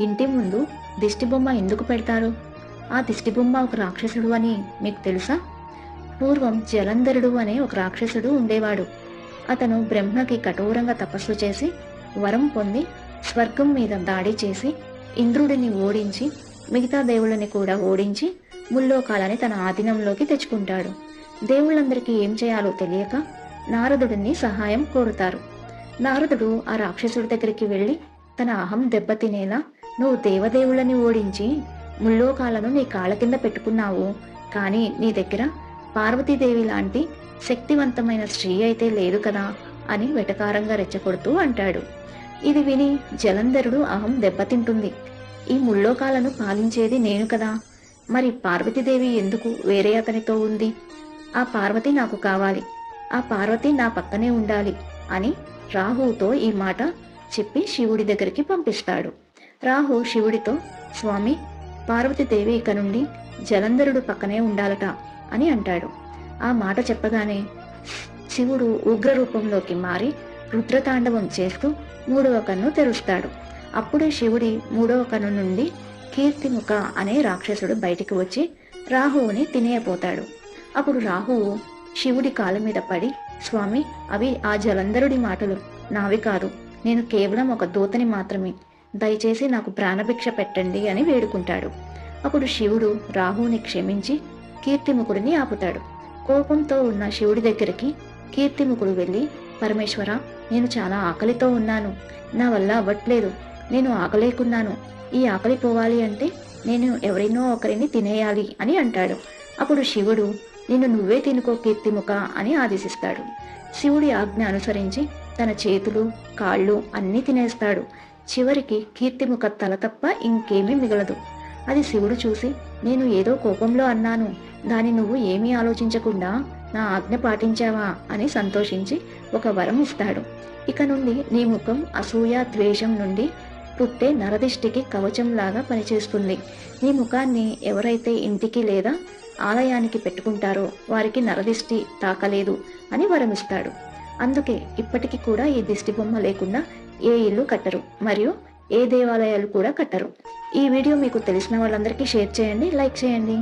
ఇంటి ముందు దిష్టిబొమ్మ ఎందుకు పెడతారు? ఆ దిష్టిబొమ్మ ఒక రాక్షసుడు అని మీకు తెలుసా? పూర్వం జలంధరుడు అనే ఒక రాక్షసుడు ఉండేవాడు. అతను బ్రహ్మకి కఠోరంగా తపస్సు చేసి వరం పొంది స్వర్గం మీద దాడి చేసి ఇంద్రుడిని ఓడించి మిగతా దేవుళ్ళని కూడా ఓడించి ముల్లోకాలని తన ఆధీనంలోకి తెచ్చుకుంటాడు. దేవుళ్ళందరికీ ఏం చేయాలో తెలియక నారదుడిని సహాయం కోరుతారు. నారదుడు ఆ రాక్షసుడి దగ్గరికి వెళ్ళి తన అహం దెబ్బతినేలా నువ్వు దేవదేవుళ్ళని ఓడించి ముల్లోకాలను నీ కాళ్ళ కింద పెట్టుకున్నావు. కానీ నీ దగ్గర పార్వతీదేవి లాంటి శక్తివంతమైన స్త్రీ అయితే లేదు కదా అని వెటకారంగా రెచ్చగొడుతూ అంటాడు. ఇది విని జలంధరుడు అహం దెబ్బతింటుంది. ఈ ముల్లోకాలను పాలించేది నేను కదా. మరి పార్వతీదేవి ఎందుకు వేరే అతనితో ఉంది? ఆ పార్వతి నాకు కావాలి. ఆ పార్వతి నా పక్కనే ఉండాలి అని రాహుతో ఈ మాట చెప్పి శివుడి దగ్గరికి పంపిస్తాడు. రాహు శివుడితో స్వామి పార్వతీదేవి ఇక నుండి జలంధరుడు పక్కనే ఉండాలట అని అంటాడు. ఆ మాట చెప్పగానే శివుడు ఉగ్ర రూపంలోకి మారి రుద్రతాండవం చేస్తూ మూడవ కన్ను తెరుస్తాడు. అప్పుడే శివుడి మూడవ కన్ను నుండి కీర్తిముఖ అనే రాక్షసుడు బయటికి వచ్చి రాహువుని తినేయపోతాడు అప్పుడు రాహువు శివుడి కాళ్ళ మీద పడి స్వామి అవి ఆ జలంధరుడి మాటలు. నావి కాదు. నేను కేవలం ఒక దూతని మాత్రమే. దయచేసి నాకు ప్రాణభిక్ష పెట్టండి అని వేడుకుంటాడు. అప్పుడు శివుడు రాహుని క్షమించి కీర్తిముఖుడిని ఆపుతాడు. కోపంతో ఉన్న శివుడి దగ్గరికి కీర్తిముఖుడు వెళ్ళి పరమేశ్వర నేను చాలా ఆకలితో ఉన్నాను. నా వల్ల అవ్వట్లేదు. నేను ఆకలేకున్నాను. ఈ ఆకలి పోవాలి అంటే నేను ఎవరినో ఒకరిని తినేయాలి అని అంటాడు. అప్పుడు శివుడు నిన్ను నువ్వే తినుకో కీర్తిముఖ అని ఆదేశిస్తాడు. శివుడి ఆజ్ఞ అనుసరించి తన చేతులు కాళ్ళు అన్నీ తినేస్తాడు. చివరికి కీర్తిముఖ తల తప్ప ఇంకేమీ మిగలదు. అది శివుడు చూసి నేను ఏదో కోపంలో అన్నాను. దాని నువ్వు ఏమీ ఆలోచించకుండా నా ఆజ్ఞ పాటించావా? అని సంతోషించి ఒక వరం ఇస్తాడు. ఇక నుండి నీ ముఖం అసూయ ద్వేషం నుండి పుట్టే నరదిష్టికి కవచంలాగా పనిచేస్తుంది. ఈ ముఖాన్ని ఎవరైతే ఇంటికి లేదా ఆలయానికి పెట్టుకుంటారో వారికి నరదిష్టి తాకలేదు అని వరమిస్తాడు. అందుకే ఇప్పటికీ కూడా ఈ దిష్టి బొమ్మ లేకుండా ఏ ఇల్లు కట్టరు మరియు ఏ దేవాలయాలు కూడా కట్టరు. ఈ వీడియో మీకు తెలిసిన వాళ్ళందరికీ షేర్ చేయండి లైక్ చేయండి.